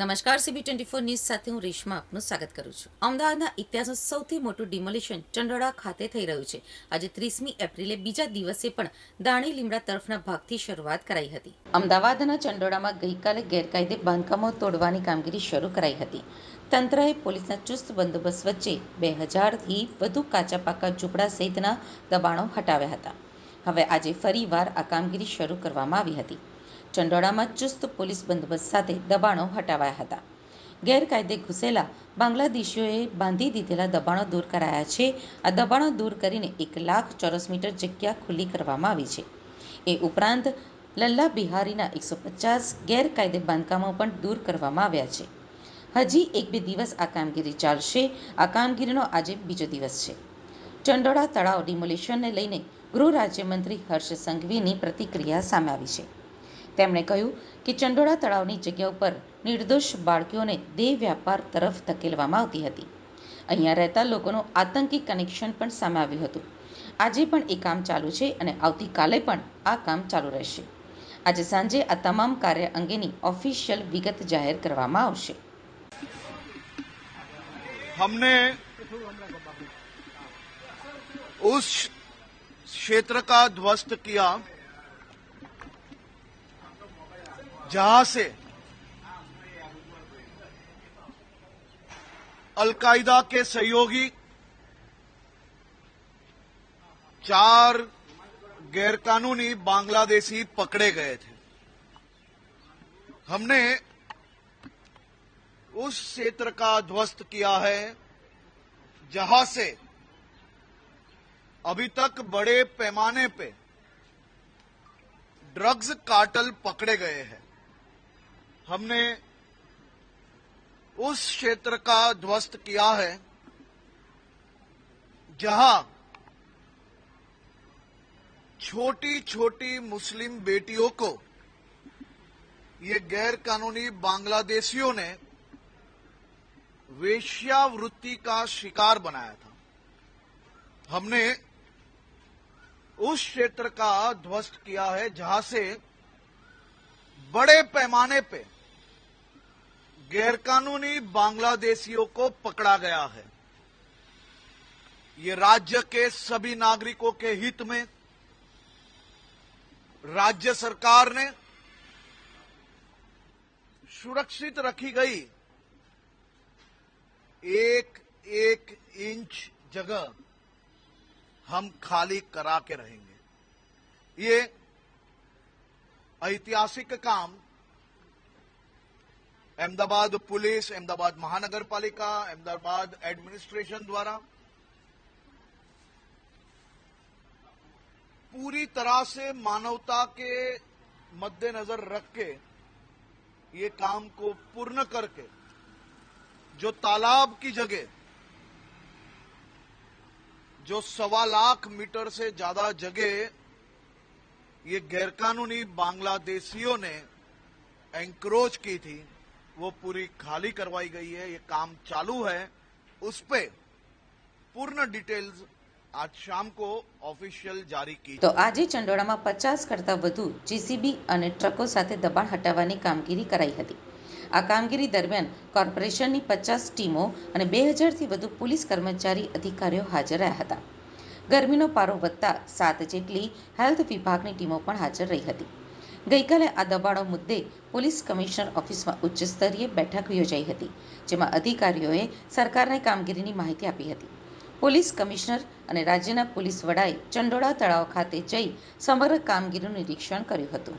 નમસ્કાર CB twenty four news સાથે હું રેશમા આપનું સ્વાગત કરું છું. અમદાવાદના ઇતિહાસનું સૌથી મોટું ડિમોલિશન ચંડોળા ખાતે થઈ રહ્યું છે. આજે ત્રીસમી એપ્રિલે બીજા દિવસે પણ દાણી લીમડા તરફના ભાગથી શરૂઆત કરાઈ હતી. અમદાવાદના ચંડોળામાં ગઈકાલે ગેરકાયદે બાંધકામો તોડવાની કામગીરી શરૂ કરાઈ હતી. તંત્રએ પોલીસના ચુસ્ત બંદોબસ્ત વચ્ચે બે હજારથી વધુ કાચા પાકા ઝૂંપડા સહિતના દબાણો હટાવ્યા હતા. હવે આજે ફરીવાર આ કામગીરી શરૂ કરવામાં આવી હતી. ચંડોળામાં ચુસ્ત પોલીસ બંદોબસ્ત સાથે દબાણો હટાવાયા હતા. ગેરકાયદે ઘૂસેલા બાંગ્લાદેશીઓએ બાંધી દીધેલા દબાણો દૂર કરાયા છે. આ દબાણો દૂર કરીને એક લાખ ચોરસ મીટર જગ્યા ખુલ્લી કરવામાં આવી છે. એ ઉપરાંત લલ્લા બિહારીના એકસો પચાસ ગેરકાયદે બાંધકામો પણ દૂર કરવામાં આવ્યા છે. હજી એક બે દિવસ આ કામગીરી ચાલશે. આ કામગીરીનો આજે બીજો દિવસ છે. ચંડોળા તળાવ ડિમોલિશનને લઈને ગૃહ રાજ્યમંત્રી હર્ષ સંઘવીની પ્રતિક્રિયા સામે આવી છે. તેમણે કહ્યું કે ચંડોળા તળાવની જગ્યા ઉપર નિર્દોષ બાળકીઓને દેહ વ્યાપાર તરફ ધકેલવામાં આવતી હતી અહીંયા રહેતા લોકોનું આતંકી કનેક્શન પણ સામે આવ્યું હતું આજે પણ એ કામ ચાલુ છે અને આવતીકાલે પણ આ કામ ચાલુ રહેશે આજે સાંજે આ તમામ કાર્ય અંગેની ઓફિશિયલ વિગત જાહેર કરવામાં આવશે हमने उस क्षेत्र का ध्वस्त किया जहाँ से अलकायदा के सहयोगी चार गैरकानूनी बांग्लादेशी पकड़े गए थे। हमने उस क्षेत्र का ध्वस्त किया है जहाँ से अभी तक बड़े पैमाने पे ड्रग्स कार्टल पकड़े गए हैं। हमने उस क्षेत्र का ध्वस्त किया है, जहाँ छोटी छोटी मुस्लिम बेटियों को, ये गैर कानूनी बांग्लादेशियों ने वेश्यावृत्ति का शिकार बनाया था। हमने उस क्षेत्र का ध्वस्त किया है, जहाँ से बड़े पैमाने पे गैरकानूनी बांग्लादेशियों को पकड़ा गया है। ये राज्य के सभी नागरिकों के हित में राज्य सरकार ने सुरक्षित रखी गई एक एक इंच जगह हम खाली करा के रहेंगे। ये ऐतिहासिक काम। अहमदाबाद पुलिस, अहमदाबाद महानगर पालिका अहमदाबाद एडमिनिस्ट्रेशन द्वारा पूरी तरह से मानवता के मद्देनजर रख के ये काम को पूर्ण करके, जो तालाब की जगह, जो सवा लाख मीटर से ज़्यादा जगह ये गैरकानूनी बांग्लादेशियों ने एंक्रोच की थी वो पूरी खाली करवाई गई है ये काम चालू है उस पे पूर्ण डिटेल्स आज शाम को ऑफिशियल जारी की તો આજે ચંડોળામાં પચાસ કરતાં વધુ જીસીબી અને ટ્રકો સાથે દબાણ હટાવવાની કામગીરી કરાઈ હતી આ કામગીરી દરમિયાન કોર્પોરેશનની પચાસ ટીમો અને બે હજારથી વધુ પોલીસ કર્મચારી અધિકારીઓ હાજર રહ્યા હતા ગરમીનો પારો વધતા સાત જેટલી હેલ્થ વિભાગની ટીમો પણ હાજર રહી હતી. ગઈકાલે આ દબાણો મુદ્દે પોલીસ કમિશનર ઓફિસમાં ઉચ્ચ બેઠક યોજાઈ હતી, જેમાં અધિકારીઓએ સરકારને કામગીરીની માહિતી આપી હતી. પોલીસ કમિશનર અને રાજ્યના પોલીસ વડાએ ચંડોળા તળાવ ખાતે જઈ સમગ્ર કામગીરીનું નિરીક્ષણ કર્યું હતું.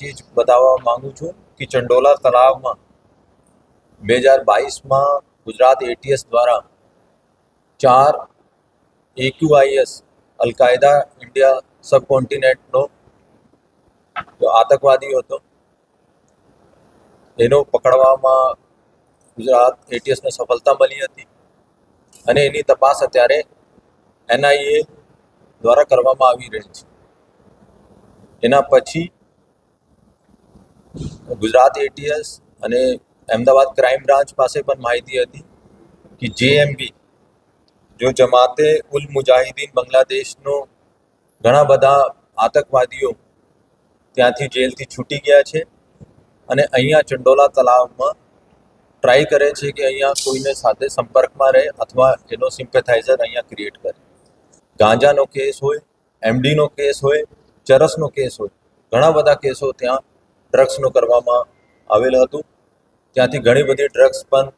ચીજ બતાવવા માંગુ છું કે ચંડોલા તળાવમાં બે હજાર બાવીસમાં ગુજરાત એટીએસ દ્વારા ચાર એક્યુઆઈએસ અલકાયદા ઇન્ડિયા સબકોન્ટિનેન્ટનો જો આતંકવાદી હતો. એનો પકડવામાં ગુજરાત એટીએસને સફળતા મળી હતી અને એની તપાસ અત્યારે એનઆઈએ દ્વારા કરવામાં આવી રહી છે. એના પછી ગુજરાત એટીએસ અને અમદાવાદ ક્રાઇમ બ્રાન્ચ પાસે પણ માહિતી હતી કે જેએમબી જો જમાતે ઉલ મુજાહિદીન બાંગ્લાદેશનો ઘણા બધા આતંકવાદીઓ ત્યાંથી જેલથી છૂટી ગયા છે અને અહીંયા ચંડોલા તલાવમાં ટ્રાય કરે છે કે અહીંયા કોઈને સાથે સંપર્કમાં રહે અથવા એનો સિમ્પેથાઇઝર અહીંયા ક્રિએટ કરે. ગાંજાનો કેસ હોય, એમડીનો કેસ હોય, ચરસનો કેસ હોય, ઘણા બધા કેસો ત્યાં ડ્રગ્સનું કરવામાં આવેલ હતું. ત્યાંથી ઘણી બધી ડ્રગ્સ પણ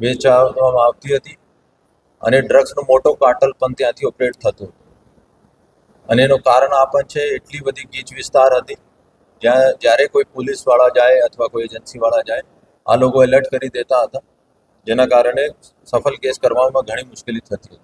વેચાવામાં આવતી હતી. અને ડ્રગ્સનો મોટો કાર્ટલ પણ ત્યાંથી ઓપરેટ થતો અને એનું કારણ આ પણ છે, એટલી બધી ગીચ વિસ્તાર હતી, જ્યાં જ્યારે કોઈ પોલીસવાળા જાય અથવા કોઈ એજન્સીવાળા જાય, આ લોકો એલર્ટ કરી દેતા હતા, જેના કારણે સફળ કેસ કરવામાં ઘણી મુશ્કેલી થતી હતી.